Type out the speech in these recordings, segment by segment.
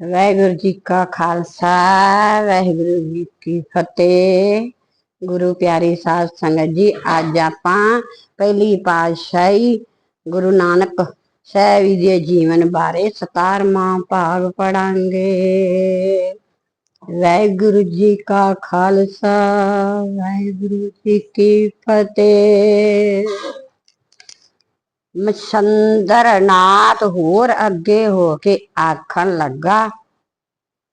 ਵਾਹਿਗੁਰੂ ਜੀ ਕਾ ਖਾਲਸਾ, ਵਾਹਿਗੁਰੂ ਜੀ ਕੀ ਫਤਿਹ। ਗੁਰੂ ਪਿਆਰੀ ਸਾਧ ਸੰਗਤ ਜੀ, ਅੱਜ ਆਪਾਂ ਪਹਿਲੀ ਪਾਤਸ਼ਾਹੀ ਗੁਰੂ ਨਾਨਕ ਸਾਹਿਬ ਜੀ ਦੇ ਜੀਵਨ ਬਾਰੇ 17ਵਾਂ ਭਾਗ ਪੜਾਂਗੇ ਵਾਹਿਗੁਰੂ ਜੀ ਕਾ ਖਾਲਸਾ, ਵਾਹਿਗੁਰੂ ਜੀ ਕੀ ਫਤਿਹ। ਮਛੰਦਰ ਹੋਰ ਅੱਗੇ ਹੋ ਕੇ ਆਖਣ ਲੱਗਾ,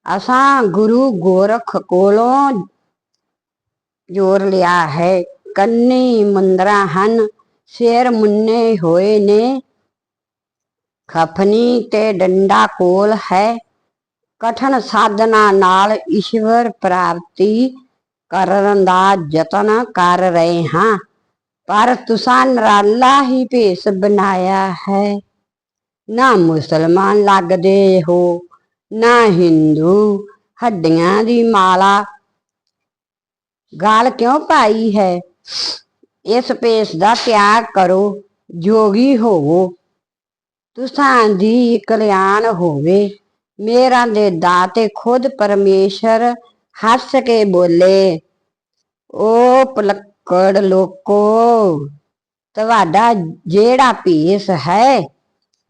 ਅਸਾਂ ਗੁਰੂ ਗੋਰਖ ਕੋਲੋਂ ਜੋਰ ਲਿਆ ਹੈ। ਕੰਨੀ ਮੁੰਦਰਾ ਹਨ, ਸਿਰ ਮੁੰਨੇ ਹੋਏ ਨੇ। ਖਫਨੀ ਤੇ ਡੰਡਾ ਕੋਲ ਹੈ। ਕਠਨ ਸਾਧਨਾ ਨਾਲ ਈਸ਼ਵਰ ਪ੍ਰਾਪਤੀ ਕਰਨ ਦਾ ਯਤਨ ਕਰ ਰਹੇ ਹਾਂ। ਪਰ ਤੁਸਾਂ ਨਰਾਲਾ ਹੀ ਭੇਸ ਬਣਾਇਆ ਹੈ। ਨਾ ਮੁਸਲਮਾਨ ਲੱਗਦੇ ਹੋ, ਨਾ ਹਿੰਦੂ। ਹੱਡੀਆਂ ਦੀ ਮਾਲਾ ਗਾਲ ਕਿਉਂ ਪਾਈ ਹੈ? ਇਸ ਭੇਸ ਦਾ ਤਿਆਗ ਕਰੋ, ਜੋਗੀ ਹੋਵੋ। ਤੁਸਾਂ ਦੀ ਕਲਿਆਣ ਹੋਵੇ। ਮੇਰਾ ਦੇ ਦਾਤੇ ਖੁਦ ਪਰਮੇਸ਼ਰ ਹੱਸ ਕੇ ਬੋਲੇ, ਓ ਪਲੱਕੜ ਲੋਕੋ, ਤੁਹਾਡਾ ਜਿਹੜਾ ਭੇਸ ਹੈ,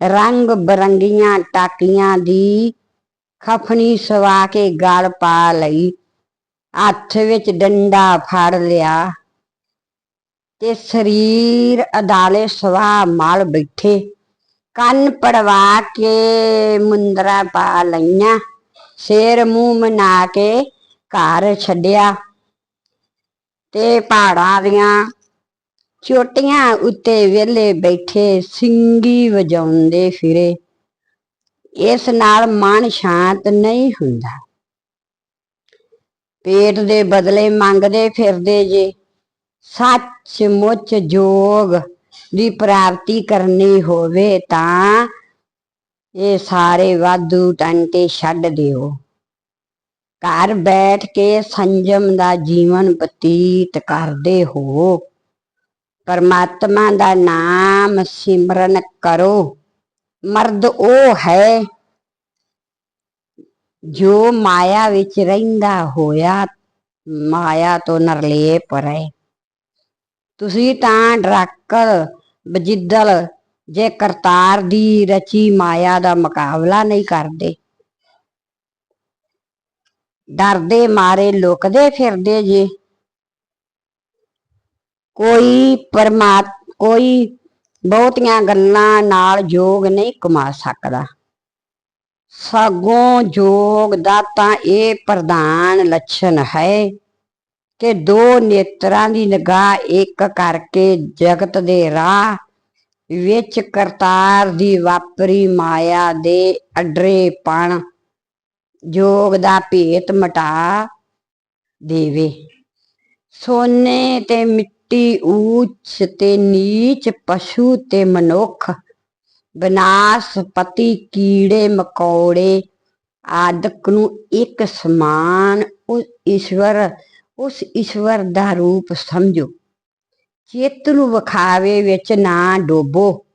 ਰੰਗ ਬਰੰਗੀਆਂ ਟਾਕੀਆਂ ਦੀ ਖਫਣੀ ਸਵਾ ਕੇ ਗਲ ਪਾ ਲਈ, ਹੱਥ ਵਿੱਚ ਡੰਡਾ ਫੜ ਲਿਆ ਤੇ ਸਰੀਰ ਅਦਾਲੇ ਸਵਾ ਮਾਲ ਬੈਠੇ, ਕੰਨ ਪੜਵਾ ਕੇ ਮੁੰਦਰਾ ਪਾ ਲਈਆਂ, ਸਿਰ ਮੂੰਹ ਮਨਾ ਕੇ ਘਰ ਛੱਡਿਆ। ਤੇ ਪਹਾੜਾਂ ਦੀਆਂ ਚੋਟੀਆਂ ਉੱਤੇ ਵਿਹਲੇ ਬੈਠੇ ਸਿੰਗੀ ਵਜਾਉਂਦੇ ਫਿਰੇ। ਇਸ ਨਾਲ ਮਨ ਸ਼ਾਂਤ ਨਹੀਂ ਹੁੰਦਾ। ਪੇਟ ਦੇ ਬਦਲੇ ਮੰਗਦੇ ਫਿਰਦੇ ਜੇ। ਸੱਚ ਮੁੱਚ ਜੋਗ ਦੀ ਪ੍ਰਾਪਤੀ ਕਰਨੀ ਹੋਵੇ ਤਾਂ ਇਹ ਸਾਰੇ ਵਾਧੂ ਟੰਟੇ ਛੱਡ ਦਿਓ। ਘਰ ਬੈਠ ਕੇ ਸੰਜਮ ਦਾ ਜੀਵਨ ਬਤੀਤ ਕਰਦੇ ਹੋ। ਪਰਮਾਤਮਾ ਦਾ ਨਾਮ ਸਿਮਰਨ ਕਰੋ। ਮਰਦ ਉਹ ਹੈ ਜੋ ਮਾਇਆ ਵਿੱਚ ਰਹਿੰਦਾ ਹੋਇਆ, ਮਾਇਆ ਤੋਂ ਨਰਲੇਪ ਰਹੇ। ਤੁਸੀਂ ਤਾਂ ਡਰਾਕਰ ਬਜਿੱਦਲ ਜੇ ਕਰਤਾਰ ਦੀ ਰਚੀ ਮਾਇਆ ਦਾ ਮੁਕਾਬਲਾ ਨਹੀਂ ਕਰਦੇ। ਡਰਦੇ ਮਾਰੇ, ਲੁਕਦੇ ਫਿਰਦੇ ਜੇ। ਕੋਈ ਪਰਮਾਤ, ਕੋਈ ਬਹੁਤੀਆਂ ਗੱਲਾਂ ਨਾਲ ਜੋਗ ਨਹੀਂ ਕਮਾ ਸਕਦਾ। ਸਗੋਂ ਜੋਗ ਦਾ ਤਾਂ ਇਹ ਪ੍ਰਧਾਨ ਲੱਛਣ ਹੈ ਕਿ ਦੋ ਨੇਤਰਾਂ ਦੀ ਨਿਗਾਹ ਇੱਕ ਕਰਕੇ ਜਗਤ ਦੇ ਰਾਹ ਵਿੱਚ ਕਰਤਾਰ ਦੀ ਵਾਪਰੀ ਮਾਇਆ ਦੇ ਅਡਰੇ ਅਡਰੇਪਣ ਜੋਗ ਦਾ ਭੇਤ ਮਟਾ ਦੇਵੇ। ਸੋਨੇ ਤੇ ਮਿੱਟੀ ਉੱਚ ਤੇ ਨੀਚ, ਪਸ਼ੂ ਤੇ ਮਨੁੱਖ, ਬਨਾਸਪਤੀ, ਕੀੜੇ, ਮਕੌੜੇ ਆਦਿਕ ਨੂੰ ਇੱਕ ਸਮਾਨ ਉਸ ਈਸ਼ਵਰ ਉਸ ਈਸ਼ਵਰ ਦਾ ਰੂਪ ਸਮਝੋ। ਚਿੱਤ ਨੂੰ ਵਿਖਾਵੇ ਵਿੱਚ ਨਾ ਡੋਬੋ।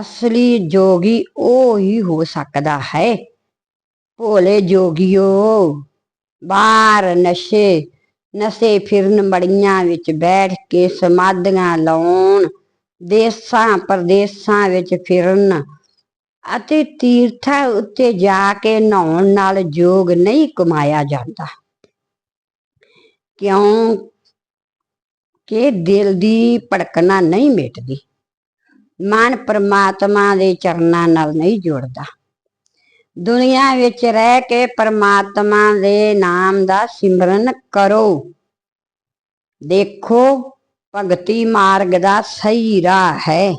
ਅਸਲੀ ਜੋਗੀ ਉਹ ਹੀ ਹੋ ਸਕਦਾ ਹੈ। ਭੋਲੇ ਜੋਗੀਓ, ਬਾਹਰ ਨਸ਼ੇ ਨਸ਼ੇ ਫਿਰਨ ਮੜੀਆਂ ਵਿੱਚ ਬੈਠ ਕੇ ਸਮਾਧੀਆਂ ਲਾਉਣ, ਦੇਸਾਂ ਪਰਦੇਸਾਂ ਵਿੱਚ ਫਿਰਨ ਅਤੇ ਤੀਰਥਾਂ ਉੱਤੇ ਜਾ ਕੇ ਨਹਾਉਣ ਨਾਲ ਜੋਗ ਨਹੀਂ ਕਮਾਇਆ ਜਾਂਦਾ। ਕਿਉਂ ਕਿ ਦਿਲ ਦੀ ਭੜਕਣਾ ਨਹੀਂ ਮਿਟਦੀ। ਮਨ ਪਰਮਾਤਮਾ ਦੇ ਚਰਨਾਂ ਨਾਲ ਨਹੀਂ ਜੁੜਦਾ। ਦੁਨੀਆ ਵਿੱਚ ਰਹਿ ਕੇ ਪਰਮਾਤਮਾ ਦੇ ਨਾਮ ਦਾ ਸਿਮਰਨ ਕਰੋ। ਦੇਖੋ, ਭਗਤੀ ਮਾਰਗ ਦਾ ਸਹੀ ਰਾਹ ਹੈ।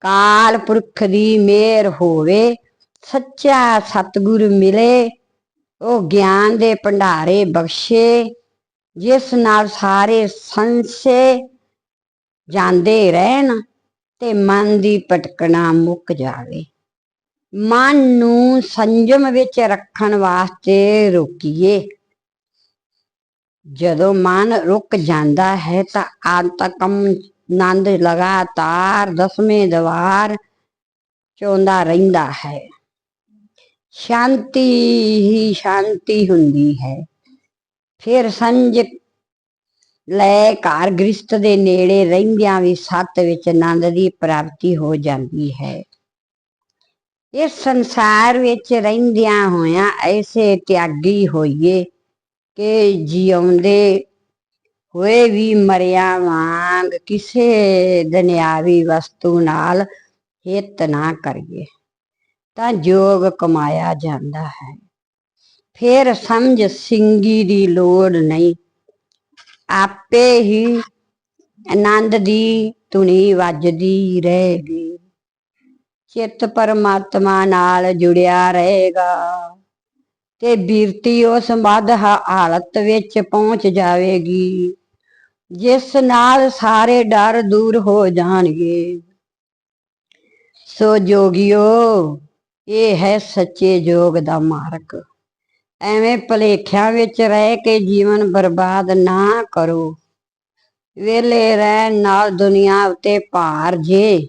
ਕਾਲ ਪੁਰਖ ਦੀ ਮਿਹਰ ਹੋਵੇ, ਸੱਚਾ ਸਤਿਗੁਰ ਮਿਲੇ, ਉਹ ਗਿਆਨ ਦੇ ਭੰਡਾਰੇ ਬਖਸ਼ੇ, ਜਿਸ ਨਾਲ ਸਾਰੇ ਸੰਸੇ ਜਾਂਦੇ ਰਹਿਣ ਤੇ ਮਨ ਦੀ ਭਟਕਣਾ ਮੁੱਕ ਜਾਵੇ। ਮਨ ਨੂੰ ਸੰਜਮ ਵਿੱਚ ਰੱਖਣ ਵਾਸਤੇ ਰੋਕੀਏ। ਜਦੋਂ ਮਨ ਰੁਕ ਜਾਂਦਾ ਹੈ ਤਾਂ ਆਤਕਮ ਨੰਦ ਲਗਾਤਾਰ ਦਸਵੇਂ ਦਵਾਰ ਚੋਂਦਾ ਰਹਿੰਦਾ ਹੈ। ਸ਼ਾਂਤੀ ਹੀ ਸ਼ਾਂਤੀ ਹੁੰਦੀ ਹੈ। ਫਿਰ ਸੰਜ ਲੈ ਘਰ ਗ੍ਰਸਤ ਦੇ ਨੇੜੇ ਰਹਿੰਦਿਆਂ ਵੀ ਸੱਤ ਵਿੱਚ ਆਨੰਦ ਦੀ ਪ੍ਰਾਪਤੀ ਹੋ ਜਾਂਦੀ ਹੈ। ਇਸ ਸੰਸਾਰ ਵਿੱਚ ਰਹਿੰਦਿਆਂ ਹੋਇਆਂ ਐਸੇ ਤਿਆਗੀ ਹੋਈਏ ਕਿ ਜਿਉਂਦੇ ਹੋਏ ਵੀ ਮਰਿਆ ਵਾਂਗ ਕਿਸੇ ਦੁਨਿਆਵੀ ਵਸਤੂ ਨਾਲ ਹਿੱਤ ਨਾ ਕਰੀਏ, ਤਾਂ ਜੋਗ ਕਮਾਇਆ ਜਾਂਦਾ ਹੈ। ਫਿਰ ਸਮਝ ਸਿੰਗੀ ਦੀ ਲੋੜ ਨਹੀਂ। ਆਪੇ ਹੀ ਆਨੰਦ ਦੀ ਧੁਨੀ ਵੱਜਦੀ ਰਹੇਗੀ। ਚਿੱਤ ਪਰਮਾਤਮਾ ਨਾਲ ਜੁੜਿਆ ਰਹੇਗਾ। ਤੇ ਬਿਰਤੀ ਉਸ ਮਦ ਹਾਲਤ ਵਿੱਚ ਪਹੁੰਚ ਜਾਵੇਗੀ। ਜਿਸ ਨਾਲ ਸਾਰੇ ਡਰ ਦੂਰ ਹੋ ਜਾਣਗੇ। ਸੋ ਜੋਗਿਓ, ਇਹ ਹੈ ਸੱਚੇ ਜੋਗ ਦਾ ਮਾਰਗ। ਐਵੇਂ ਭਲੇਖਿਆਂ ਵਿੱਚ ਰਹਿ ਕੇ ਜੀਵਨ ਬਰਬਾਦ ਨਾ ਕਰੋ। ਵੇਲੇ ਰਹਿਣ ਨਾਲ ਦੁਨੀਆ ਉਤੇ ਭਾਰ ਜੇ।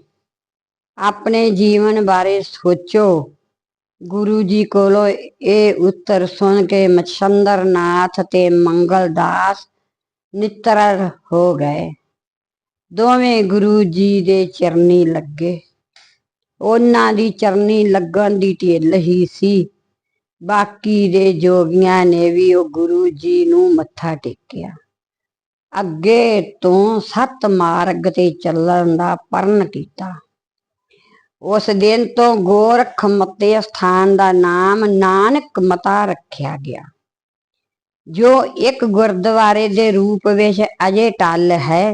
ਆਪਣੇ ਜੀਵਨ ਬਾਰੇ ਸੋਚੋ। ਗੁਰੂ ਜੀ ਕੋਲੋਂ ਇਹ ਉੱਤਰ ਸੁਣ ਕੇ ਮਛੰਦਰ ਨਾਥ ਤੇ ਮੰਗਲ ਦਾਸ ਨਿਤਰ ਹੋ ਗਏ। ਦੋਵੇਂ ਗੁਰੂ ਜੀ ਦੇ ਚਰਨੀ ਲੱਗੇ। ਉਹਨਾਂ ਦੀ ਚਰਨੀ ਲੱਗਣ ਦੀ ਢਿੱਲ ਹੀ ਸੀ। ਬਾਕੀ ਦੇ ਜੋਗੀਆਂ ਨੇ ਵੀ ਉਹ ਗੁਰੂ ਜੀ ਨੂੰ ਮੱਥਾ ਟੇਕਿਆ। ਅੱਗੇ ਤੋਂ ਸੱਤ ਮਾਰਗ ਤੇ ਚੱਲਣ ਦਾ ਪਰਨ ਕੀਤਾ। ਉਸ ਦਿਨ ਤੋਂ ਗੋਰਖ ਮਤੇ ਸਥਾਨ ਦਾ ਨਾਮ ਨਾਨਕ ਮਤਾ ਰੱਖਿਆ ਗਿਆ। ਜੋ ਇੱਕ ਗੁਰਦੁਆਰੇ ਦੇ ਰੂਪ ਵਿੱਚ ਅਜੇ ਟੱਲ ਹੈ,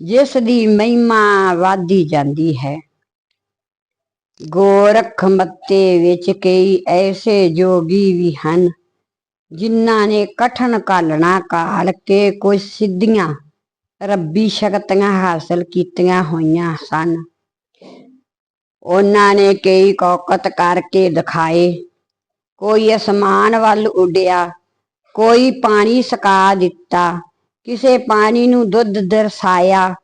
ਜਿਸ ਦੀ ਮਹਿਮਾ ਵਾਦੀ ਜਾਂਦੀ ਹੈ। ਗੋਰਖ ਮੱਤੇ ਵਿੱਚ ਕਈ ਐਸੇ ਜੋਗੀ ਵੀ ਹਨ, ਜਿਨ੍ਹਾਂ ਨੇ ਕਠਨ ਕਾਲਣਾ ਕਾਲ ਕੇ ਕੁਝ ਸਿੱਧੀਆਂ ਰੱਬੀ ਸ਼ਕਤੀਆਂ ਹਾਸਲ ਕੀਤੀਆਂ ਹੋਈਆਂ ਸਨ। ਉਹਨਾਂ ਨੇ ਕਈ ਕੌਕਤ ਕਰਕੇ ਦਿਖਾਏ। ਕੋਈ ਅਸਮਾਨ ਵੱਲ ਉੱਡਿਆ, ਕੋਈ ਪਾਣੀ ਸਕਾ ਦਿੱਤਾ, ਕਿਸੇ ਪਾਣੀ ਨੂੰ ਦੁੱਧ ਦਰਸਾਇਆ।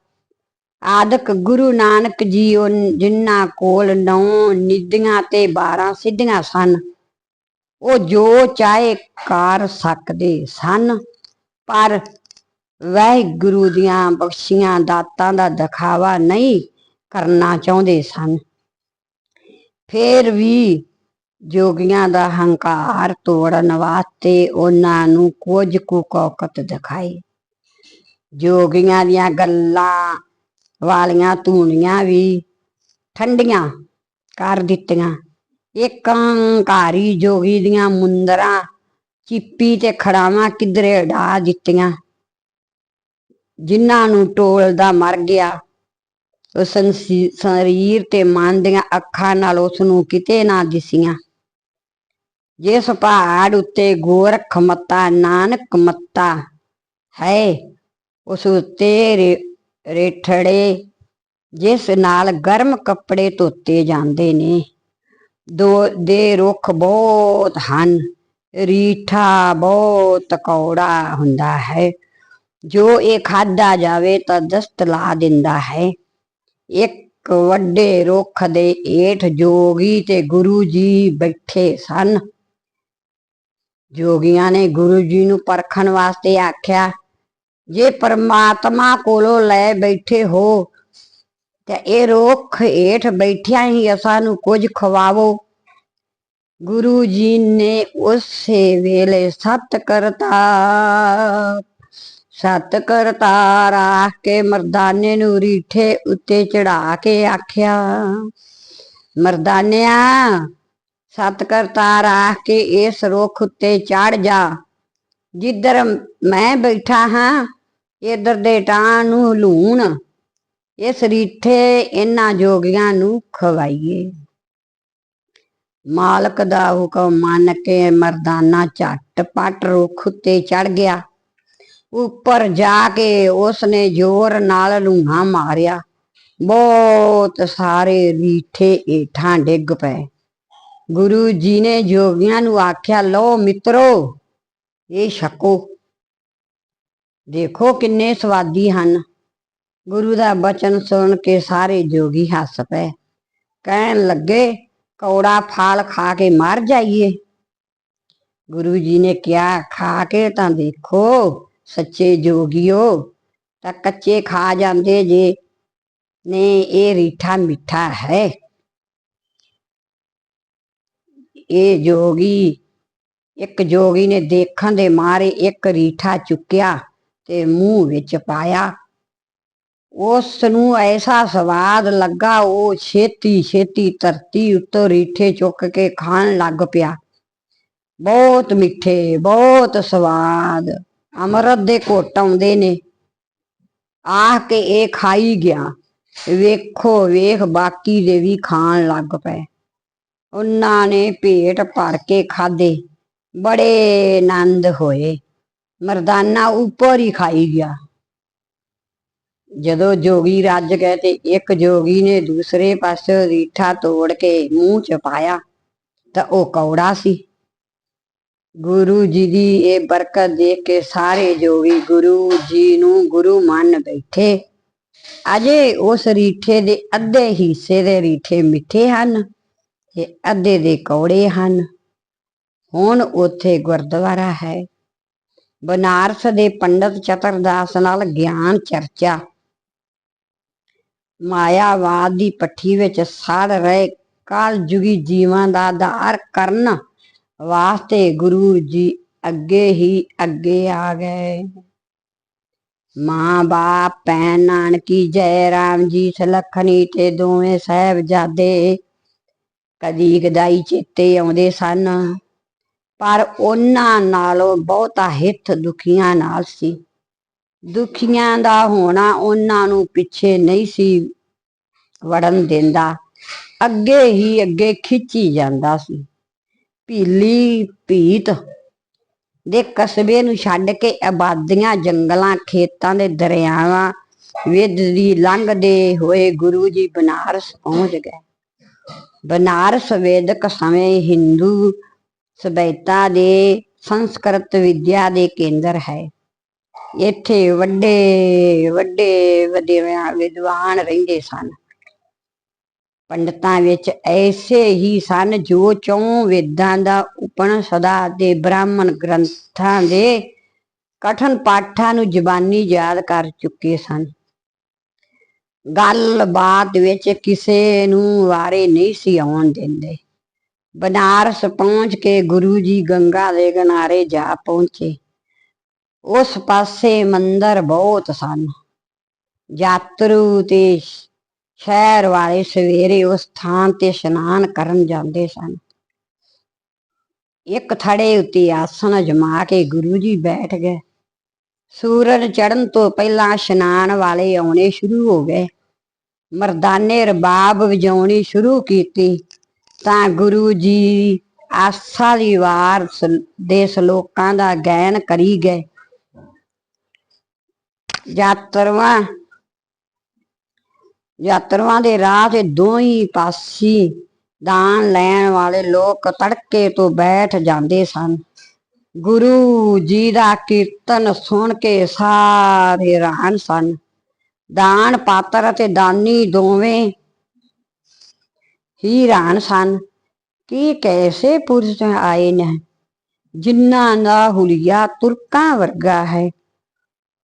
ਆਦਿਕ ਗੁਰੂ ਨਾਨਕ ਜੀ ਉਨ- ਜਿਨ੍ਹਾਂ ਕੋਲ ਨੌ ਨਿਧੀਆਂ ਤੇ 12 ਸਿੱਧੀਆਂ ਸਨ, ਉਹ ਜੋ ਚਾਹੇ ਕਰ ਸਕਦੇ ਸਨ। ਪਰ ਵਾਹਿਗੁਰੂ ਦੀਆਂ ਬਖਸ਼ੀਆਂ ਦਾਤਾਂ ਦਾ ਦਿਖਾਵਾ ਨਹੀਂ ਕਰਨਾ ਚਾਹੁੰਦੇ ਸਨ। ਫੇਰ ਵੀ ਜੋਗੀਆਂ ਦਾ ਹੰਕਾਰ ਤੋੜਨ ਵਾਸਤੇ ਉਹਨਾਂ ਨੂੰ ਕੁਝ ਕੁ ਕੌਕਤ ਦਿਖਾਈ। ਜੋਗੀਆਂ ਦੀਆਂ ਗੱਲਾਂ ਵਾਲੀਆਂ ਧੂਣੀਆਂ ਵੀ ਠੰਡੀਆਂ ਕਰ ਦਿੱਤੀਆਂ। ਇੱਕ ਹੰਕਾਰੀ ਜੋਗੀ ਦੀਆਂ ਮੁੰਦਰਾਂ ਚਿੱਪੀ ਤੇ ਖੜਾਵਾਂ ਕਿਧਰੇ ਢਾ ਦਿੱਤੀਆਂ। ਜਿਨ੍ਹਾਂ ਨੂੰ ਟੋਲਦਾ ਮਰ ਗਿਆ। ਸੰਸੀ- ਸਰੀਰ ਤੇ ਮਨ ਦੀਆਂ ਅੱਖਾਂ ਨਾਲ ਉਸ ਨੂੰ ਕਿਤੇ ਨਾ ਦਿਸੀਆਂ। ਜਿਸ ਪਹਾੜ ਉੱਤੇ ਗੋਰਖ ਮੱਤਾ, ਨਾਨਕ ਮੱਤਾ ਹੈ, ਉਸ ਉੱਤੇ ਰੇ- ਰੇਠੜੇ, ਜਿਸ ਨਾਲ ਗਰਮ ਕੱਪੜੇ ਧੋਤੇ ਜਾਂਦੇ ਨੇ, ਦੋ, ਦੇ ਰੁੱਖ ਬਹੁਤ ਹਨ, ਰੀਠਾ ਬਹੁਤ ਕੌੜਾ ਹੁੰਦਾ ਹੈ। ਜੋ ਇਹ ਖਾਦਾ ਜਾਵੇ ਤਾਂ ਦਸਤ ਲਾ ਦਿੰਦਾ ਹੈ। ਇੱਕ ਵੱਡੇ ਰੁੱਖ ਦੇ ਏਠ ਜੋਗੀ ਤੇ ਗੁਰੂ ਜੀ ਬੈਠੇ ਸਨ। ਜੋਗੀਆਂ ਨੇ ਗੁਰੂ ਜੀ ਨੂੰ ਪਰਖਣ ਵਾਸਤੇ ਆਖਿਆ, ਜੇ ਪਰਮਾਤਮਾ ਕੋਲੋਂ ਲੈ ਬੈਠੇ ਹੋ, ਤੇ ਇਹ ਰੁੱਖ ਏਠ ਬੈਠਿਆਂ ਹੀ ਅਸਾਂ ਨੂੰ ਕੁਝ ਖਵਾਵੋ। ਗੁਰੂ ਜੀ ਨੇ ਉਸੇ ਵੇਲੇ ਸਤ ਕਰਤਾ। ਸਤ ਕਰਤਾ ਰਾਖ ਕੇ ਮਰਦਾਨੇ ਨੂੰ ਰੀਠੇ ਉੱਤੇ ਚੜਾ ਕੇ ਆਖਿਆ, ਮਰਦਾਨਿਆ, ਸਤ ਕਰਤਾ ਰਾਖ ਕੇ ਇਸ ਰੁੱਖ ਉੱਤੇ ਚੜ ਜਾ। ਜਿੱਧਰ ਮੈਂ ਬੈਠਾ ਹਾਂ ਇਧਰ ਦੇ ਟਾਂ ਨੂੰ ਲੂਣ। ਇਸ ਰੀਠੇ ਇਹਨਾਂ ਜੋਗੀਆਂ ਨੂੰ ਖਵਾਈਏ। ਮਾਲਕ ਦਾ ਹੁਕਮ ਮੰਨ ਕੇ ਮਰਦਾਨਾ ਝੱਟ ਪਟ ਰੁੱਖ ਉੱਤੇ ਚੜ ਗਿਆ। ਉੱਪਰ ਜਾ ਕੇ ਉਸਨੇ ਜ਼ੋਰ ਨਾਲ ਲੂਣਾ ਮਾਰਿਆ। ਬਹੁਤ ਸਾਰੇ ਰੀਠੇ ਏਠਾਂ ਡਿੱਗ ਪਏ। ਗੁਰੂ ਜੀ ਨੇ ਜੋਗੀਆਂ ਨੂੰ ਆਖਿਆ ਲੋ ਮਿੱਤਰੋ, ਇਹ ਛਕੋ। ਦੇਖੋ ਕਿੰਨੇ ਸਵਾਦੀ ਹਨ। ਗੁਰੂ ਦਾ ਬਚਨ ਸੁਣ ਕੇ ਸਾਰੇ ਜੋਗੀ ਹੱਸ ਪਏ। ਕਹਿਣ ਲੱਗੇ, ਕੌੜਾ ਫਾਲ ਖਾ ਕੇ ਮਰ ਜਾਈਏ। ਗੁਰੂ ਜੀ ਨੇ ਕਿਹਾ, ਖਾ ਕੇ ਤਾਂ ਦੇਖੋ ਸੱਚੇ ਜੋਗੀਓ, ਤਾਂ ਕੱਚੇ ਖਾ ਜਾਂਦੇ ਜੇ। ਨੇ ਇਹ ਰੀਠਾ ਮਿੱਠਾ ਹੈ। ਇਹ ਜੋਗੀ, ਇੱਕ ਜੋਗੀ ਨੇ ਦੇਖਣ ਦੇ ਮਾਰੇ ਇੱਕ ਰੀਠਾ ਚੁੱਕਿਆ ਤੇ ਮੂੰਹ ਵਿੱਚ ਪਾਇਆ। ਉਸ ਨੂੰ ਐਸਾ ਸਵਾਦ ਲੱਗਾ, ਉਹ ਛੇਤੀ ਛੇਤੀ ਧਰਤੀ ਉੱਤੋਂ ਰੀਠੇ ਚੁੱਕ ਕੇ ਖਾਣ ਲੱਗ ਪਿਆ। ਬਹੁਤ ਮਿੱਠੇ, ਬਹੁਤ ਸਵਾਦ। ਅਮਰਤ ਦੇ ਘੁੱਟ ਆਉਂਦੇ ਨੇ। ਆਹ ਕੇ ਇਹ ਖਾਈ ਗਿਆ। ਵੇਖੋ, ਵੇਖ, ਬਾਕੀ ਦੇ ਵੀ ਖਾਣ ਲੱਗ ਪਏ। ਉਹਨਾਂ ਨੇ ਪੇਟ ਭਰ ਕੇ ਖਾਦੇ ਬੜੇ ਆਨੰਦ ਹੋਏ। ਮਰਦਾਨਾ ਉੱਪਰ ਹੀ ਖਾਈ ਗਿਆ। ਜਦੋਂ ਜੋਗੀ ਰੱਜ ਗਏ ਤੇ ਇੱਕ ਜੋਗੀ ਨੇ ਦੂਸਰੇ ਪਾਸੇ ਰੀਠਾ ਤੋੜ ਕੇ ਮੂੰਹ ਚ ਪਾਇਆ। ਤਾਂ ਉਹ ਕੌੜਾ ਸੀ। ਗੁਰੂ ਜੀ ਦੀ ਇਹ ਬਰਕਤ ਦੇਖ ਕੇ ਸਾਰੇ ਜੋਗੀ ਗੁਰੂ ਜੀ ਨੂੰ ਗੁਰੂ ਮੰਨ ਬੈਠੇ, ਅਜੇ ਉਸ ਰੀਠੇ ਦੇ ਅੱਧੇ ਹਿੱਸੇ ਦੇ ਰੀਠੇ ਮਿੱਠੇ ਹਨ, ਤੇ ਅੱਧੇ ਦੇ ਕੌੜੇ ਹਨ। ਹੁਣ ਉੱਥੇ ਗੁਰਦੁਆਰਾ ਹੈ। ਬਨਾਰਸ ਦੇ ਪੰਡਤ ਚਤਰਦਾਸ ਨਾਲ ਗਿਆਨ ਚਰਚਾ। ਮਾਇਆਵਾਦ ਦੀ ਪੱਠੀ ਵਿੱਚ ਸੜ ਰਹੇ ਕਾਲ ਜੁਗੀ ਜੀਵਾਂ ਦਾ ਆਧਾਰ ਕਰਨ। ਵਾਸਤੇ ਗੁਰੂ ਜੀ ਅੱਗੇ ਹੀ ਅੱਗੇ ਆ ਗਏ। ਮਾਂ ਬਾਪ, ਭੈਣ ਨਾਨਕੀ, ਜੈ ਰਾਮ ਜੀ, ਸਲਖਣੀ ਤੇ ਦੋਵੇਂ ਸਾਹਿਬਜ਼ਾਦੇ ਕਦੀ ਕਦਾਈ ਚੇਤੇ ਆਉਂਦੇ ਸਨ। ਪਰ ਉਹਨਾਂ ਨਾਲੋਂ ਬਹੁਤਾ ਹਿੱਤ ਦੁਖੀਆਂ ਨਾਲ ਸੀ। ਦੁਖੀਆਂ ਦਾ ਹੋਣਾ ਉਹਨਾਂ ਨੂੰ ਪਿੱਛੇ ਨਹੀਂ ਸੀ ਵੜਨ ਦਿੰਦਾ। ਅੱਗੇ ਹੀ ਅੱਗੇ ਖਿੱਚੀ ਜਾਂਦਾ ਸੀ। ਭੀਲੀ ਭੀਤ ਦੇ ਕਸਬੇ ਨੂੰ ਛੱਡ ਕੇ ਆਬਾਦੀਆਂ ਜੰਗਲਾਂ ਖੇਤਾਂ ਦੇ ਦਰਿਆਵਾਂ ਵਿਦ ਦੀ ਲੰਘਦੇ ਹੋਏ ਗੁਰੂ ਜੀ ਬਨਾਰਸ ਪਹੁੰਚ ਗਏ। ਬਨਾਰਸ ਵੇਦਕ ਸਮੇਂ ਹਿੰਦੂ ਸਭਿਅਤਾ ਦੇ ਸੰਸਕ੍ਰਿਤ ਵਿਦਿਆ ਦੇ ਕੇਂਦਰ ਹੈ। ਇੱਥੇ ਵੱਡੇ ਵੱਡੇ ਵਿਦਵਾਨ ਰਹਿੰਦੇ ਸਨ। ਪੰਡਤਾਂ ਵਿੱਚ ਐਸੇ ਹੀ ਸਨ ਜੋ ਚੌਂ ਵੇਦਾਂ ਦਾ ਉਪਣ ਸਦਾ ਦੇ ਬ੍ਰਾਹਮਣ ਗ੍ਰੰਥਾਂ ਦੇ ਕਠਨ ਪਾਠਾਂ ਨੂੰ ਜ਼ਬਾਨੀ ਯਾਦ ਕਰ ਚੁੱਕੇ ਸਨ। ਗੱਲਬਾਤ ਵਿੱਚ ਕਿਸੇ ਨੂੰ ਵਾਰੇ ਨਹੀਂ ਸੀ ਆਉਣ ਦਿੰਦੇ। ਬਨਾਰਸ ਪਹੁੰਚ ਕੇ ਗੁਰੂ ਜੀ ਗੰਗਾ ਦੇ ਕਿਨਾਰੇ ਜਾ ਪਹੁੰਚੇ। ਉਸ ਪਾਸੇ ਮੰਦਰ ਬਹੁਤ ਸਨ। ਯਾਤਰੂ ਤੇ ਸ਼ਹਿਰ ਵਾਲੇ ਸਵੇਰੇ ਉਸ ਥਾਂ ਤੇ ਇਸ਼ਨਾਨ ਕਰਨ ਜਾਂਦੇ ਸਨ। ਇੱਕ ਥੜੇ ਉੱਤੇ ਆਸਣ ਜਮਾ ਕੇ ਗੁਰੂ ਜੀ ਬੈਠ ਗਏ। ਸੂਰਜ ਚੜ੍ਹਨ ਤੋਂ ਪਹਿਲਾਂ ਇਸ਼ਨਾਨ ਵਾਲੇ ਆਉਣੇ ਸ਼ੁਰੂ ਹੋ ਗਏ। ਮਰਦਾਨੇ ਰਬਾਬ ਵਜਾਉਣੀ ਸ਼ੁਰੂ ਕੀਤੀ ਤਾਂ ਗੁਰੂ ਜੀ ਆਸਾ ਦੀ ਵਾਰ ਦੇ ਸ਼ਲੋਕਾਂ ਦਾ ਗਾਇਨ ਕਰੀ ਗਏ। ਯਾਤਰੂਆਂ ਯਾਤਰੂਆਂ ਦੇ ਰਾਹ ਤੇ ਦੋਹੀਂ ਪਾਸੀ ਦਾਨ ਲੈਣ ਵਾਲੇ ਲੋਕ ਤੜਕੇ ਤੋਂ ਬੈਠ ਜਾਂਦੇ ਸਨ। ਗੁਰੂ ਜੀ ਦਾ ਕੀਰਤਨ ਸੁਣ ਕੇ ਸਾਰੇ ਹੈਰਾਨ ਸਨ। ਦਾਨ, ਪਾਤਰ ਅਤੇ ਦਾਨੀ ਦੋਵੇਂ ਹੀ ਹੈਰਾਨ ਸਨ। ਕਿ ਕੈਸੇ ਪੁਰਸ਼ ਆਏ ਨੇ? ਜਿਨ੍ਹਾਂ ਦਾ ਹੁਲੀਆ ਤੁਰਕਾਂ ਵਰਗਾ ਹੈ।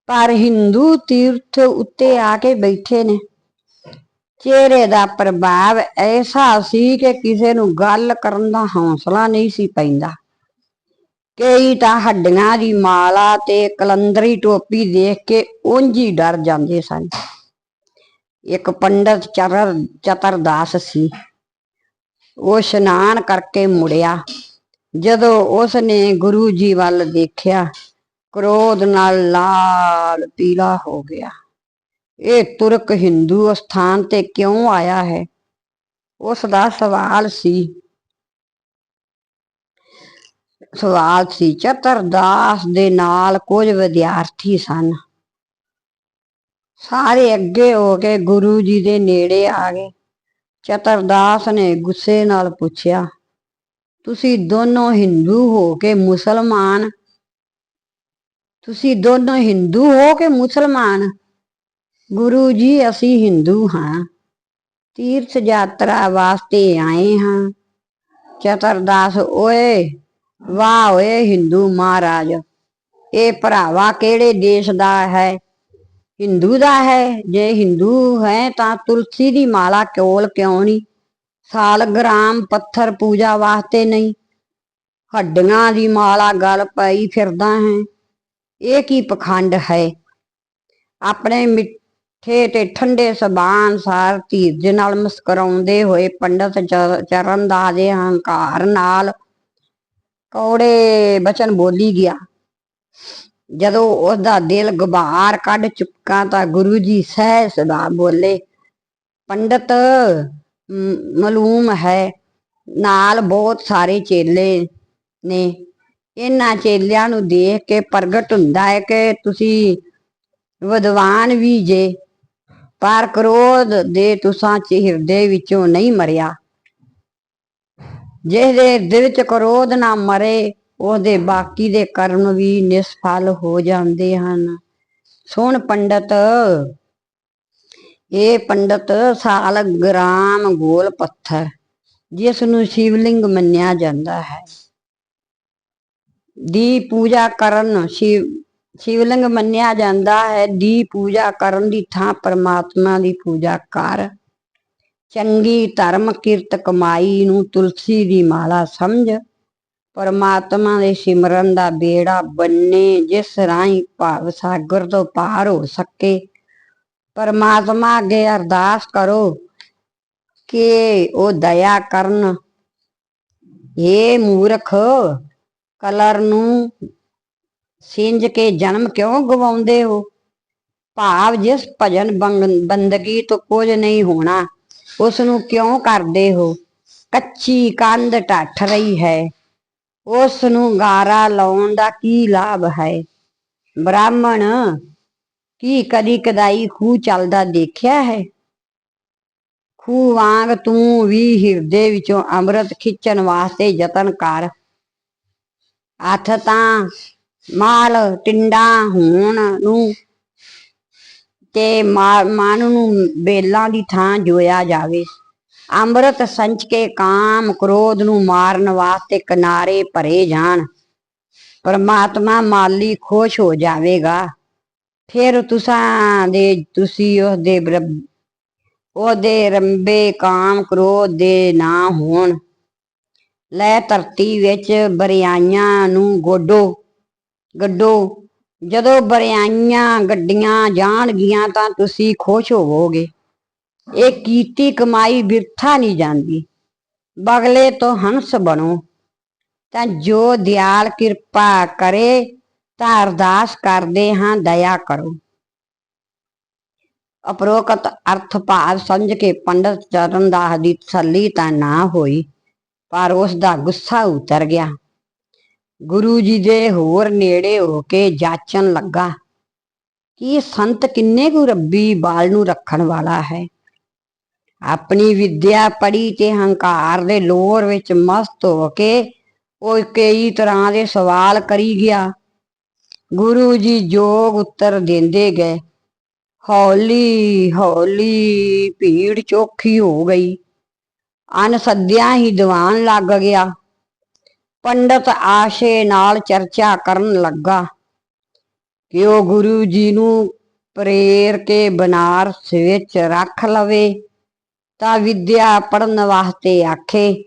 ਪਰ ਹਿੰਦੂ ਤੀਰਥ ਉੱਤੇ ਆ ਕੇ ਬੈਠੇ ਨੇ। ਚਿਹਰੇ ਦਾ ਪ੍ਰਭਾਵ ਐਸਾ ਸੀ ਕਿ ਕਿਸੇ ਨੂੰ ਗੱਲ ਕਰਨ ਦਾ ਹੌਸਲਾ ਨਹੀਂ ਸੀ ਪੈਂਦਾ। ਕਈ ਤਾਂ ਹੱਡੀਆਂ ਦੀ ਮਾਲਾ ਤੇ ਕਲੰਦਰੀ ਟੋਪੀ ਦੇਖ ਕੇ ਉਂਝ ਹੀ ਡਰ ਜਾਂਦੇ ਸਨ। ਇੱਕ ਪੰਡਤ ਚਰਰ ਚਤਰਦਾਸ ਸੀ। ਉਹ ਇਸ਼ਨਾਨ ਕਰਕੇ ਮੁੜਿਆ। ਜਦੋਂ ਉਸ ਨੇ ਗੁਰੂ ਜੀ ਵੱਲ ਦੇਖਿਆ, ਕ੍ਰੋਧ ਨਾਲ ਲਾਲ ਪੀਲਾ ਹੋ ਗਿਆ। ਇਹ ਤੁਰਕ ਹਿੰਦੂ ਸਥਾਨ ਤੇ ਕਿਉਂ ਆਇਆ ਹੈ? ਉਸ ਦਾ ਸਵਾਲ ਸੀ। ਸਵਾਲ ਸੀ, ਚਤਰਦਾਸ ਦੇ ਨਾਲ ਕੁਝ ਵਿਦਿਆਰਥੀ ਸਨ। ਸਾਰੇ ਅੱਗੇ ਹੋ ਕੇ ਗੁਰੂ ਜੀ ਦੇ ਨੇੜੇ ਆ ਗਏ। ਚਤਰਦਾਸ ਨੇ ਗੁੱਸੇ ਨਾਲ ਪੁੱਛਿਆ, ਤੁਸੀਂ ਦੋਨੋਂ ਹਿੰਦੂ ਹੋ ਕੇ ਮੁਸਲਮਾਨ? ਤੁਸੀਂ ਦੋਨੋਂ ਹਿੰਦੂ ਹੋ ਕੇ ਮੁਸਲਮਾਨ? ਗੁਰੂ ਜੀ, ਅਸੀਂ ਹਿੰਦੂ ਹਾਂ। ਤੀਰਥ ਯਾਤਰਾ ਵਾਸਤੇ ਆਏ ਹਾਂ। ਚਤਰਦਾਸ ਓਏ, ਵਾਹ ਓਏ ਹਿੰਦੂ ਮਹਾਰਾਜ, ਇਹ ਭਰਾਵਾ ਕਿਹੜੇ ਦੇਸ਼ ਦਾ ਹੈ? ਹਿੰਦੂ ਦਾ ਹੈ। ਜੇ ਹਿੰਦੂ ਹੈ ਤਾਂ ਤੁਲਸੀ ਦੀ ਮਾਲਾ ਕੋਲ ਕਿਉਂ ਨਹੀਂ ਸਾਲਗ੍ਰਾਮ ਪੱਥਰ ਪੂਜਾ ਵਾਸਤੇ ਨਹੀਂ। ਹੱਡੀਆਂ ਦੀ ਮਾਲਾ ਗਲ ਪਈ ਫਿਰਦਾ ਹੈ। ਇਹ ਕੀ ਪਖੰਡ ਹੈ? ਆਪਣੇ ਮਿੱਠੇ ਤੇ ਠੰਡੇ ਸਬਾਨ ਸਾਰ ਧੀਰਜ ਨਾਲ ਮੁਸਕਰਾਉਂਦੇ ਹੋਏ ਪੰਡਤ ਚਰਨ ਦਾ ਦੇ ਹੰਕਾਰ ਨਾਲ ਕੌੜੇ ਬਚਨ ਬੋਲੀ ਗਿਆ। ਜਦੋਂ ਉਹਦਾ ਦਿਲ ਗੁਬਾਰ ਕੱਢ ਚੁੱਕਾ ਤਾਂ ਗੁਰੂ ਜੀ ਸਹਿ ਸਦਾ ਬੋਲੇ, ਪੰਡਤ, ਮ- ਮਾਲੂਮ ਹੈ, ਨਾਲ ਬਹੁਤ ਸਾਰੇ ਚੇਲੇ ਨੇ। ਇਹਨਾਂ ਚੇਲਿਆਂ ਨੂੰ ਦੇਖ ਕੇ ਪ੍ਰਗਟ ਹੁੰਦਾ ਹੈ ਕਿ ਤੁਸੀਂ ਵਿਦਵਾਨ ਵੀ ਜੇ। ਪਰ ਕ੍ਰੋਧ ਦੇ ਤੁਸਾਂ ਚ ਹਿਰਦੇ ਵਿੱਚੋਂ ਨਹੀਂ ਮਰਿਆ। ਜਿਹਦੇ ਹਿਰਦੇ ਵਿੱਚ ਕ੍ਰੋਧ ਨਾ ਮਰੇ, ਉਹਦੇ ਬਾਕੀ ਦੇ ਕਰਮ ਵੀ ਨਿਸਫਲ ਹੋ ਜਾਂਦੇ ਹਨ। ਸੁਣ ਪੰਡਤ, ਇਹ ਪੰਡਤ ਸਾਲ ਗ੍ਰਾਮ ਗੋਲ ਪੱਥਰ, ਜਿਸ ਨੂੰ ਸ਼ਿਵਲਿੰਗ ਮੰਨਿਆ ਜਾਂਦਾ ਹੈ। ਦੀ ਪੂਜਾ ਕਰਨ ਸ਼ਿਵ ਸ਼ਿਵਲਿੰਗ ਮੰਨਿਆ ਜਾਂਦਾ ਹੈ, ਦੀ ਪੂਜਾ ਕਰਨ ਦੀ ਥਾਂ ਪਰਮਾਤਮਾ ਦੀ ਪੂਜਾ ਕਰ। ਚੰਗੀ ਧਰਮ ਕਿਰਤ ਕਮਾਈ ਨੂੰ ਤੁਲਸੀ ਦੀ ਮਾਲਾ ਸਮਝ। ਪਰਮਾਤਮਾ ਦੇ ਸਿਮਰਨ ਦਾ ਬੇੜਾ ਬੰਨੇ, ਜਿਸ ਰਾਹੀਂ ਭਾਵ ਸਾਗਰ ਤੋਂ ਪਾਰ ਹੋ ਸਕੇ। ਪਰਮਾਤਮਾ ਅੱਗੇ ਅਰਦਾਸ ਕਰੋ ਕਿ ਉਹ ਦਇਆ ਕਰਨ। ਇਹ ਮੂਰਖ, ਕਲਰ ਨੂੰ ਸਿੰਜ ਕੇ ਜਨਮ ਕਿਉਂ ਗਵਾਉਂਦੇ ਹੋ? ਭਾਵ ਜਿਸ ਭਜਨ ਬੰਦਗੀ ਤੋਂ ਕੁਝ ਨਹੀਂ ਹੋਣਾ ਉਸ ਨੂੰ ਕਿਉਂ ਕਰਦੇ ਹੋ? ਕੱਚੀ ਕੰਧ ਢੱਠ ਰਹੀ ਹੈ ਉਸ ਨੂੰ ਗਾਰਾ ਲਾਉਣ ਦਾ ਕੀ ਲਾਭ ਹੈ? ਬ੍ਰਾਹਮਣ, ਕੀ ਕਦੀ ਕਦਾਈ ਖੂਹ ਚੱਲਦਾ ਦੇਖਿਆ ਹੈ? ਖੂਹ ਵਾਂਗ ਤੂੰ ਵੀ ਹਿਰਦੇ ਵਿੱਚੋਂ ਅੰਮ੍ਰਿਤ ਖਿੱਚਣ ਵਾਸਤੇ ਯਤਨ ਕਰ। ਹੱਥ ਤਾਂ ਮਾਲ ਟਿੰਡਾ ਹੋਣ ਨੂੰ ਤੇ ਮਾ- ਮਨ ਨੂੰ ਬੇਲਾਂ ਦੀ ਥਾਂ ਜੋਇਆ ਜਾਵੇ। ਅੰਮ੍ਰਿਤ ਸੰਚ ਕੇ ਕਾਮ ਕ੍ਰੋਧ ਨੂੰ ਮਾਰਨ ਵਾਸਤੇ ਕਿਨਾਰੇ ਭਰੇ ਜਾਣ। ਪਰਮਾਤਮਾ ਮਾਲੀ ਖੁਸ਼ ਹੋ ਜਾਵੇਗਾ। ਫਿਰ ਤੁਸਾਂ ਦੇ, ਤੁਸੀਂ ਉਹਦੇ ਬਰਬ- ਉਹਦੇ ਰੰਬੇ ਕਾਮ ਕ੍ਰੋਧ ਦੇ ਨਾ ਹੋਣ। ਲੈ ਧਰਤੀ ਵਿੱਚ ਬਰਿਆਈਆਂ ਨੂੰ ਗੋਡੋ। ਗੱਡੋ, ਜਦੋਂ ਬਰਿਆਈਆਂ ਗੱਡੀਆਂ ਜਾਣਗੀਆਂ ਤਾਂ ਤੁਸੀਂ ਖੁਸ਼ ਹੋਵੋਗੇ। ਇਹ ਕੀਤੀ ਕਮਾਈ ਬਿਰਥਾ ਨਹੀਂ ਜਾਂਦੀ। ਬਗਲੇ ਤੋਂ ਹੰਸ ਬਣੋ। ਤਾਂ ਜੋ ਦਿਆਲ ਕਿਰਪਾ ਕਰੇ, ਤਾਂ ਅਰਦਾਸ ਕਰਦੇ ਹਾਂ, ਦਇਆ ਕਰੋ। ਅਪਰੋਕਤ ਅਰਥ ਭਾਵ ਸਮਝ ਕੇ ਪੰਡਤ ਚਰਨ ਦਾਸ ਦੀ ਤਸੱਲੀ ਤਾਂ ਨਾ ਹੋਈ, ਪਰ ਉਸ ਦਾ ਗੁੱਸਾ ਉਤਰ ਗਿਆ। ਗੁਰੂ ਜੀ ਦੇ ਹੋਰ ਨੇੜੇ ਹੋ ਕੇ ਜਾਚਣ ਲੱਗਾ। ਕਿ ਇਹ ਸੰਤ ਕਿੰਨੇ ਕੁ ਰੱਬੀ ਬਾਲ ਨੂੰ ਰੱਖਣ ਵਾਲਾ ਹੈ? ਆਪਣੀ ਵਿਦਿਆ ਪੜੀ ਤੇ ਹੰਕਾਰ ਦੇ ਲੋਰ ਵਿੱਚ ਮਸਤ ਹੋ ਕੇ ਉਹ ਕਈ ਤਰ੍ਹਾਂ ਦੇ ਸਵਾਲ ਕਰੀ ਗਿਆ। ਗੁਰੂ ਜੀ ਜੋਗ ਉੱਤਰ ਦਿੰਦੇ ਗਏ। ਹੌਲੀ ਹੌਲੀ ਭੀੜ ਚੋਖੀ ਹੋ ਗਈ। ਅਨ ਸੱਦਿਆਂ ਹੀ ਦੀਵਾਨ ਲੱਗ ਗਿਆ। ਪੰਡਤ ਆਸ਼ੇ ਨਾਲ ਚਰਚਾ ਕਰਨ ਲੱਗਾ। ਕਿ ਉਹ ਗੁਰੂ ਜੀ ਨੂੰ ਪ੍ਰੇਰ ਕੇ ਬਨਾਰਸ ਵਿੱਚ ਰੱਖ ਲਵੇ, ਤਾਂ ਵਿਦਿਆ ਪੜਨ ਵਾਸਤੇ ਆਖੇ।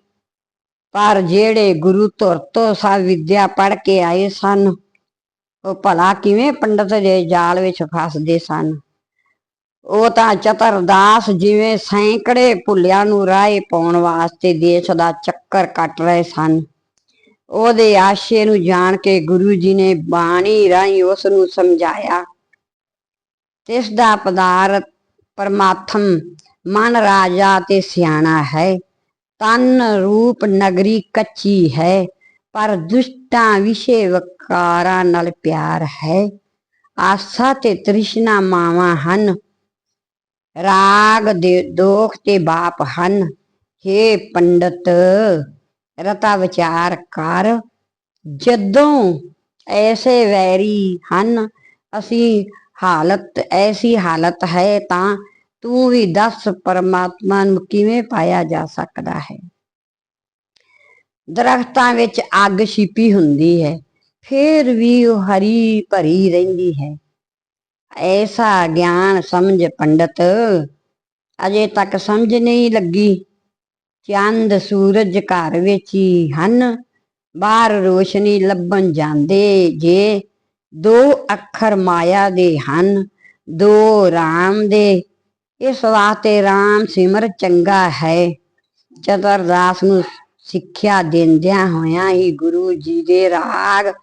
ਪਰ ਜਿਹੜੇ ਗੁਰੂ ਧੁਰ ਤੋਂ ਸਭ ਵਿਦਿਆ ਪੜ ਕੇ ਆਏ ਸਨ, ਉਹ ਭਲਾ ਕਿਵੇਂ ਪੰਡਤ ਦੇ ਜਾਲ ਵਿੱਚ ਫਸਦੇ ਸਨ? ਉਹ ਤਾਂ ਚਤਰਦਾਸ ਜਿਵੇਂ ਸੈਂਕੜੇ ਭੁੱਲਿਆਂ ਨੂੰ ਰਾਏ ਪਾਉਣ ਵਾਸਤੇ ਦੇਸ਼ ਦਾ ਚੱਕਰ ਕੱਟ ਰਹੇ ਸਨ। ਉਹਦੇ ਆਸ਼ੇ ਨੂੰ ਜਾਣ ਕੇ ਗੁਰੂ ਜੀ ਨੇ ਬਾਣੀ ਰਾਹੀਂ ਉਸ ਨੂੰ ਸਮਝਾਇਆ। ਤਿਸ ਦਾ ਪਦਾਰਥ ਪਰਮਾਤਮ ਮਨ ਰਾਜਾ ਤੇ ਸਿਆਣਾ ਹੈ। ਤਨ ਰੂਪ ਨਗਰੀ ਕੱਚੀ ਹੈ, ਪਰ ਦੁਸ਼ਟਾਂ ਵਿਸ਼ੇ ਵਕਾਰਾਂ ਨਾਲ ਪਿਆਰ ਹੈ। ਆਸਾ ਤੇ ਤ੍ਰਿਸ਼ਨਾ ਮਾਵਾਂ ਹਨ, ਰਾਗ ਦੇ ਦੋਖ ਤੇ ਬਾਪ ਹਨ। हे ਪੰਡਤ ਰਤਾ ਵਿਚਾਰ ਕਰ, ਜਦੋਂ ਐਸੇ ਵੈਰੀ ਹਨ, ਅਸੀਂ ਹਾਲਤ ਐਸੀ ਹਾਲਤ ਹੈ ਤਾਂ ਤੂੰ ਵੀ ਦੱਸ ਪਰਮਾਤਮਾ ਨੂੰ ਕਿਵੇਂ ਪਾਇਆ ਜਾ ਸਕਦਾ ਹੈ? ਦਰਖਤਾਂ ਵਿੱਚ ਅੱਗ ਛਿਪੀ ਹੁੰਦੀ ਹੈ, ਫਿਰ ਵੀ ਉਹ ਹਰੀ ਭਰੀ ਰਹਿੰਦੀ ਹੈ। ਐਸਾ ਗਿਆਨ ਸਮਝ ਪੰਡਤ, ਅਜੇ ਤੱਕ ਸਮਝ ਨਹੀਂ ਲੱਗੀ। ਚੰਦ ਸੂਰਜ ਘਰ ਵਿੱਚ ਹੀ ਹਨ। ਬਾਹਰ ਰੋਸ਼ਨੀ ਲੱਭਣ ਜਾਂਦੇ ਜੇ। ਦੋ ਅੱਖਰ ਮਾਇਆ ਦੇ ਹਨ। ਦੋ ਰਾਮ ਦੇ। ਇਸ ਵਾਸਤੇ ਰਾਮ ਸਿਮਰ ਚੰਗਾ ਹੈ। ਚਤਰਦਾਸ ਨੂੰ ਸਿੱਖਿਆ ਦਿੰਦਿਆਂ ਹੋਇਆਂ ਹੀ ਗੁਰੂ ਜੀ ਦੇ ਰਾਗ।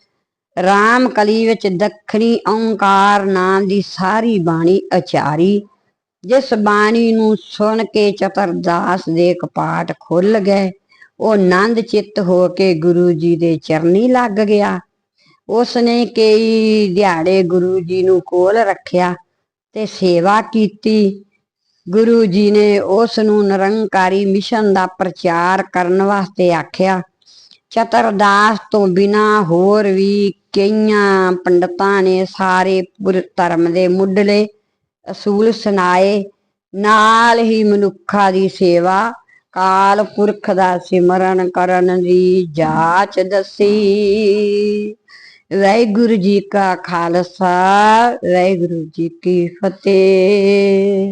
ਰਾਮ ਕਲੀ ਵਿੱਚ ਦੱਖਣੀ ਓੰਕਾਰ ਨਾਮ ਦੀ ਸਾਰੀ ਬਾਣੀ ਅਚਾਰੀ ਜਿਸ ਬਾਣੀ ਨੂੰ ਸੁਣ ਕੇ ਚਤਰਦਾਸ ਦੇ ਕਪਾਟ ਖੁੱਲ ਗਏ, ਉਹ ਆਨੰਦ ਚਿੱਤ ਹੋ ਕੇ ਗੁਰੂ ਜੀ ਦੇ ਚਰਨੀ ਲੱਗ ਗਿਆ। ਉਸ ਨੇ ਕਈ ਦਿਹਾੜੇ ਗੁਰੂ ਜੀ ਨੂੰ ਕੋਲ ਰੱਖਿਆ ਤੇ ਸੇਵਾ ਕੀਤੀ। ਗੁਰੂ ਜੀ ਨੇ ਉਸ ਨੂੰ ਨਿਰੰਕਾਰੀ ਮਿਸ਼ਨ ਦਾ ਪ੍ਰਚਾਰ ਕਰਨ ਵਾਸਤੇ ਆਖਿਆ ਚਤਰਦਾਸ ਤੋਂ ਬਿਨਾ ਹੋਰ ਵੀ ਕਈਆਂ ਪੰਡਤਾਂ ਨੇ ਸਾਰੇ ਪੁਰ ਧਰਮ ਦੇ ਮੁੱਢਲੇ ਅਸੂਲ ਸੁਣਾਏ, ਨਾਲ ਹੀ ਮਨੁੱਖਾਂ ਦੀ ਸੇਵਾ, ਕਾਲ ਪੁਰਖ ਦਾ ਸਿਮਰਨ ਕਰਨ ਦੀ ਜਾਚ ਦੱਸੀ। ਵਾਹਿਗੁਰੂ ਜੀ ਕਾ ਖਾਲਸਾ, ਵਾਹਿਗੁਰੂ ਜੀ ਕੀ ਫਤਿਹ।